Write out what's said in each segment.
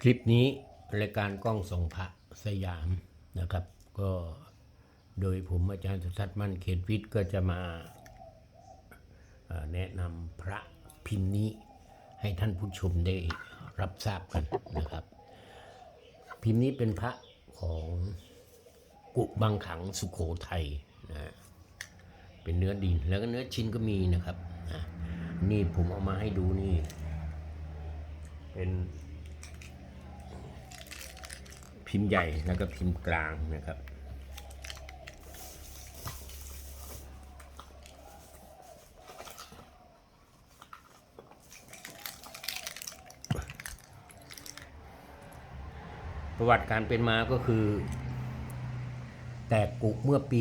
คลิปนี้รายการกล้องส่องพระสยามนะครับ ก็โดยผมอาจารย์สุทัศน์มั่นเขตวิทย์ก็จะมาแนะนำพระพิมพ์นี้ให้ท่านผู้ชมได้รับทราบกันนะครับ พิมพ์นี้เป็นพระของกุบังขังสุโขทัยนะฮะเป็นเนื้อดินแล้วก็เนื้อชิ้นก็มีนะครับนะนี่ผมเอามาให้ดูนี่ เป็น พิมพ์ใหญ่แล้วก็พิมพ์กลางนะครับ ประวัติการเป็นมาก็คือ แตกกุเมื่อปี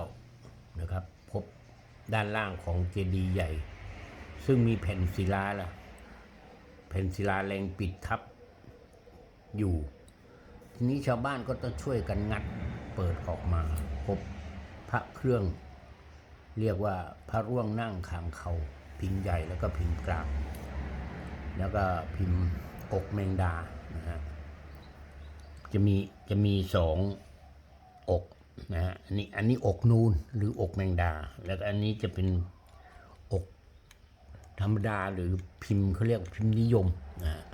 2509 นะครับ พบด้านล่างของเจดีย์ใหญ่ ซึ่งมีแผ่นศิลาล่ะแผ่นศิลาแรงปิดทับอยู่ ทีนี้ชาวบ้านก็ต้องช่วยกันงัดเปิดออกมาพบพระเครื่อง เรียกว่าพระร่วงนั่งคางเขาพิมพ์ใหญ่แล้วก็พิมพ์กลาง แล้วก็พิมพ์อกแมงดานะฮะจะมีจะมีสองอกนะฮะอันนี้อันนี้อกนูนหรืออกแมงดา แล้วก็อันนี้จะเป็นอกธรรมดาหรือพิมพ์เขาเรียกพิมพ์นิยมนะฮะ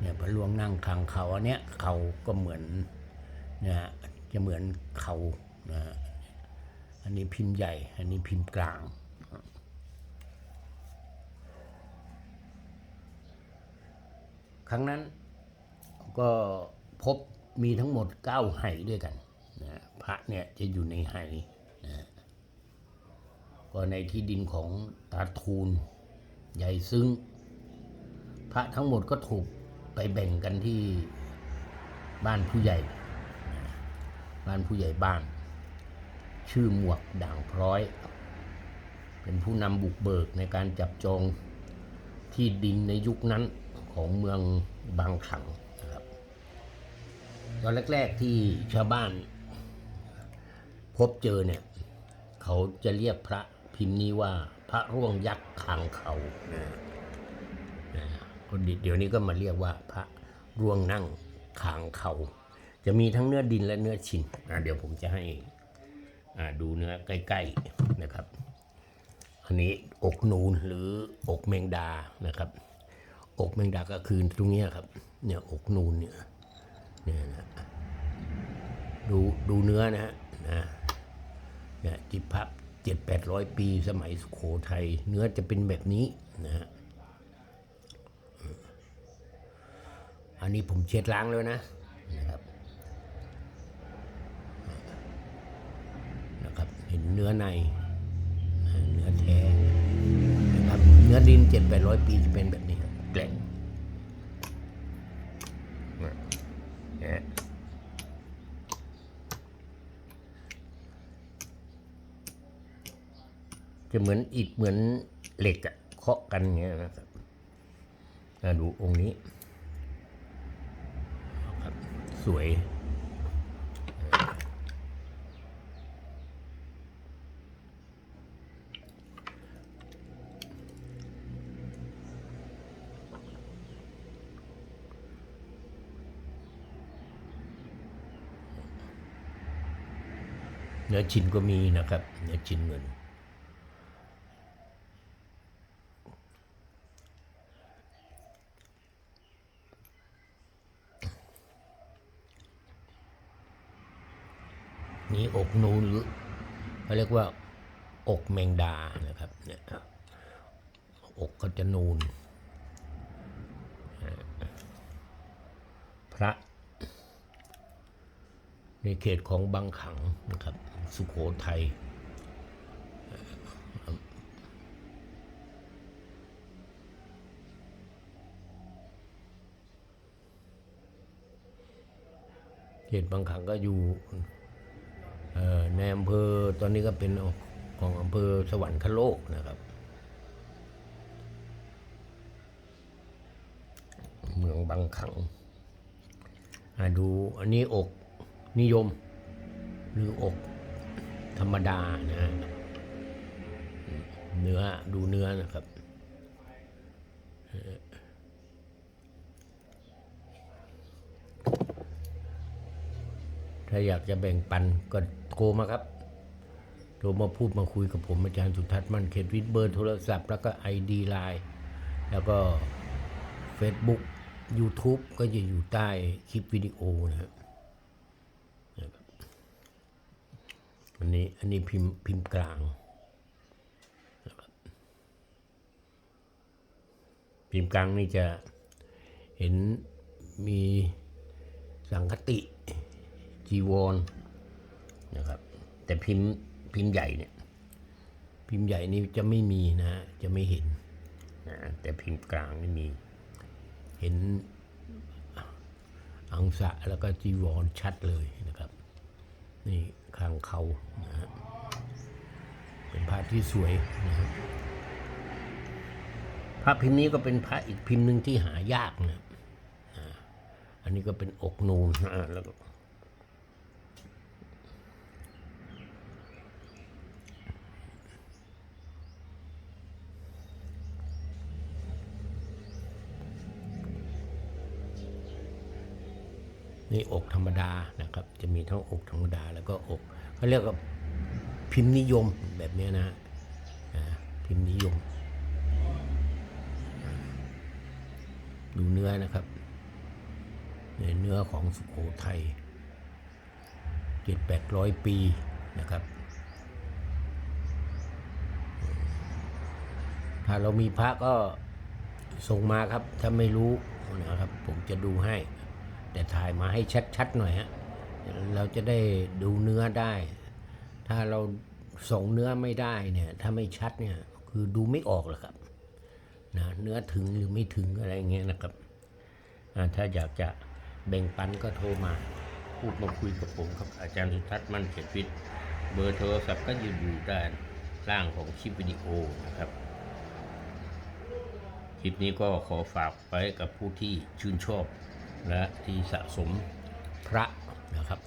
เนี่ยพระหลวงนั่งคางเขาอันเนี้ยเขาก็เหมือนนะฮะจะเหมือนเขานะอันนี้พิมพ์ใหญ่ อันนี้พิมพ์กลางครั้งนั้นก็พบมีทั้งหมดเก้าไหด้วยกันนะพระเนี่ยจะอยู่ในไหนะก็ในที่ดินของตาทูลใหญ่ซึ้งพระทั้งหมดก็ถูก ไปแบ่งกันที่บ้านผู้ใหญ่ บ้านผู้ใหญ่บ้าน ชื่อหมวกด่างพร้อย เป็นผู้นำบุกเบิกในการจับจองที่ดินในยุคนั้นของเมืองบางขังนะครับตอนแรก ๆที่ชาวบ้าน พบเจอเนี่ยเขาจะเรียกพระพิมพ์นี้ว่าพระร่วงยักษ์คางเขานะ เดี๋ยวนี้ก็มาเรียกว่าพระร่วงนั่งขางเขา จะมีทั้งเนื้อดินและเนื้อชินเดี๋ยวผมจะให้ดูเนื้อใกล้ๆนะครับ อันนี้อกนูนหรืออกแมงดานะครับ อกแมงดาก็คือตรงนี้ครับ เนี่ยอกนูนเนี่ยเนี่ยนะดูดูเนื้อนะฮะนะเนี่ยจิพับเจ็ดแปดร้อยปีสมัยสุโขทัยเนื้อจะเป็นแบบนี้นะฮะ นนี้ผมเช็ดล้างแล้วนะนะครับนะครับ เห็นเนื้อใน เนื้อแท้นะครับเนื้อดินเจ็ดแปดร้อยปีจะเป็นแบบนี้ครับแกล่งเนี่ยจะเหมือนอิฐเหมือนเหล็กอะเคาะกันเงี้ยนะครับดูองค์นี้ สวยเนื้อชิ้นก็มีนะครับ เนื้อชิ้นเงิน นี่อกนูนหรือเขาเรียกว่า อกแมงดานะครับเนี่ยอกก็จะนูน พระ ในเขตของบางขังนะครับ สุขโขทัยเขตบางขังก็อยู่ ในอำเภอตอนนี้ก็เป็นของอำเภอสวรรคโลกนะครับ เมืองบางขังอ่าดูอันนี้อกนิยม หรืออกธรรมดานะฮะเนื้อดูเนื้อนะครับ ถ้าอยากจะแบ่งปันก็โทรมาครับ โทรมาพูดมาคุยกับผมอาจารย์สุทัศน์มั่นเขตวิทย์เบอร์โทรศัพท์ แล้วก็ ID ไลน์แล้วก็ Facebook YouTube ก็จะอยู่ใต้คลิปวิดีโอนะครับอันนี้อันนี้พิมพ์พิมพ์กลาง พิมพ์กลางนี่จะเห็นมีสังคติ จีวรนะครับ แต่พิมพ์พิมพ์ใหญ่เนี่ยพิมพ์ใหญ่นี่จะไม่มีนะจะไม่เห็นนะแต่พิมพ์กลางนี่มี เห็นอังสะแล้วก็จีวรชัดเลยนะครับ นี่ข้างเขานะฮะเป็นพระที่สวยนะครับพระพิมพ์นี้ก็เป็นพระอีกพิมพ์หนึ่งที่หายากนะครับอ่าอันนี้ก็เป็นอกนูนนะแล้วก็ นี่อกธรรมดานะครับ จะมีทั้งอกธรรมดาแล้วก็อกเขาเรียกว่าพิมพ์นิยมแบบนี้นะพิมพ์นิยม ดูเนื้อนะครับเนื้อของสุโขทัยเจ็ดแปดร้อยปีนะครับ ถ้าเรามีพระก็ส่งมาครับ ถ้าไม่รู้นะครับ ผมจะดูให้ แต่ถ่ายมาให้ชัดๆหน่อยฮะเราจะได้ดูเนื้อได้ ถ้าเราส่งเนื้อไม่ได้เนี่ยถ้าไม่ชัดเนี่ยคือดูไม่ออกหรอกครับนะเนื้อถึงหรือไม่ถึงอะไรเงี้ยนะครับ ถ้าอยากจะแบ่งปันก็โทรมา พูดมาคุยกับผมครับ อาจารย์สุทัศน์มั่นเขตวิทย์เบอร์โทรศัพท์ก็อยู่อยู่ด้านล่างของคลิปวิดีโอนะครับ คลิปนี้ก็ขอฝากไว้กับผู้ที่ชื่นชอบ และที่สะสมพระนะครับ